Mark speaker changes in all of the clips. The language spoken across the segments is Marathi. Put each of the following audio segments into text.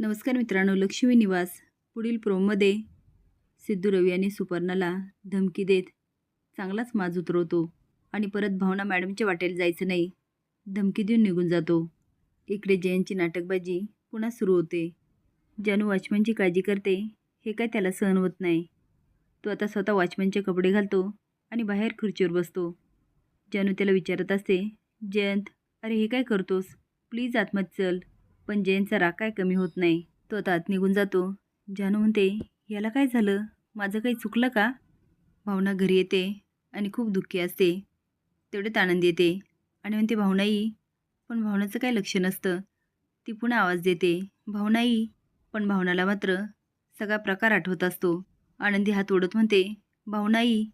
Speaker 1: नमस्कार मित्रांनो लक्ष्मी निवास. पुढील प्रोमध्ये सिद्धू रवी आणि सुपर्णाला धमकी देत चांगलाच माज उतरवतो आणि परत भावना मॅडमच्या वाटेला जायचं नाही. धमकी देऊन निघून जातो. इकडे जयंतची नाटकबाजी पुन्हा सुरू होते. जानू वॉचमॅनची काळजी करते हे काय त्याला सहन होत नाही. तो आता स्वतः वॉचमॅनचे कपडे घालतो आणि बाहेर खुर्चीवर बसतो. जानू त्याला विचारत असते जयंत अरे हे काय करतोस? प्लीज आत्मत चल. पण जयंतचा राग काय कमी होत नाही. तो आता आत निघून जातो. जानू म्हणते याला काय झालं? माझं काही चुकलं का? भावना घरी येते आणि खूप दुःखी असते. तेवढ्यात आनंद येते आणि म्हणते भावनाई. पण भावनाचं काही लक्ष नसतं. ती पुन्हा आवाज देते भावनाई. पण भावनाला मात्र सगळा प्रकार आठवत असतो. आनंदी हात ओढत म्हणते भावनाई.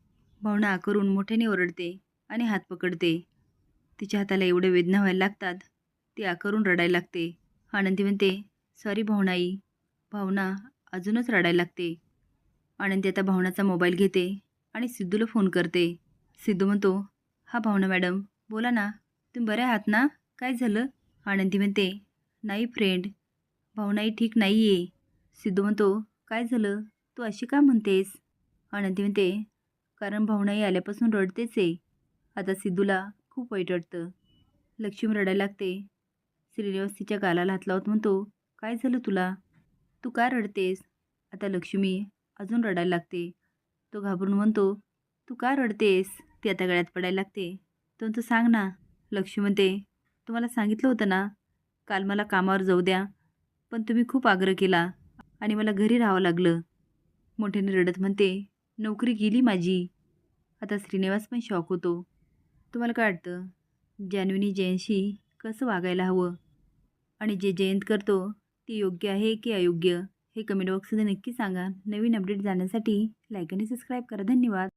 Speaker 1: भावना आकरून मोठ्याने ओरडते आणि हात पकडते. तिच्या हाताला एवढे वेदना व्हायला लागतात ती आकरून रडायला लागते. आनंदी म्हणते सॉरी भावनाई भावना अजूनच रडायला लागते. आनंदी आता भावनाचा मोबाईल घेते आणि सिद्धूला फोन करते. सिद्धू म्हणतो हा भावना मॅडम बोला ना तुम्ही बरे आहात ना? काय झालं? आनंदी म्हणते नाही फ्रेंड भावनाई ठीक नाही आहे सिद्धू म्हणतो काय झालं? तू अशी का म्हणतेस? आनंदी म्हणते कारण भावनाई आल्यापासून रडतेच आहे. आता सिद्धूला खूप वाईट वाटतं. लक्ष्मी रडायला लागते. श्रीनिवास तिच्या गालाला हात लावत म्हणतो काय झालं तुला? तू का रडतेस? आता लक्ष्मी अजून रडायला लागते. तो घाबरून म्हणतो तू का रडतेस? ती आता गळ्यात पडायला लागते. तो म्हणतो सांग ना. लक्ष्मी म्हणते तुम्हाला सांगितलं होतं ना काल मला कामावर जाऊ द्या पण तुम्ही खूप आग्रह केला आणि मला घरी राहावं लागलं. मोठ्याने रडत म्हणते नोकरी गेली माझी. आता श्रीनिवास पण शॉक होतो. तुम्हाला काय वाटतं? जान्हवीनी जयंशी कसं वागायला हवं? आणि जे जयंत करतो ती योग्य आहे की अयोग्य? हे कमेंट बॉक्समध्ये नक्की सांगा. नवीन अपडेट जाण्यासाठी लाईक आणि सबस्क्राईब करा. धन्यवाद.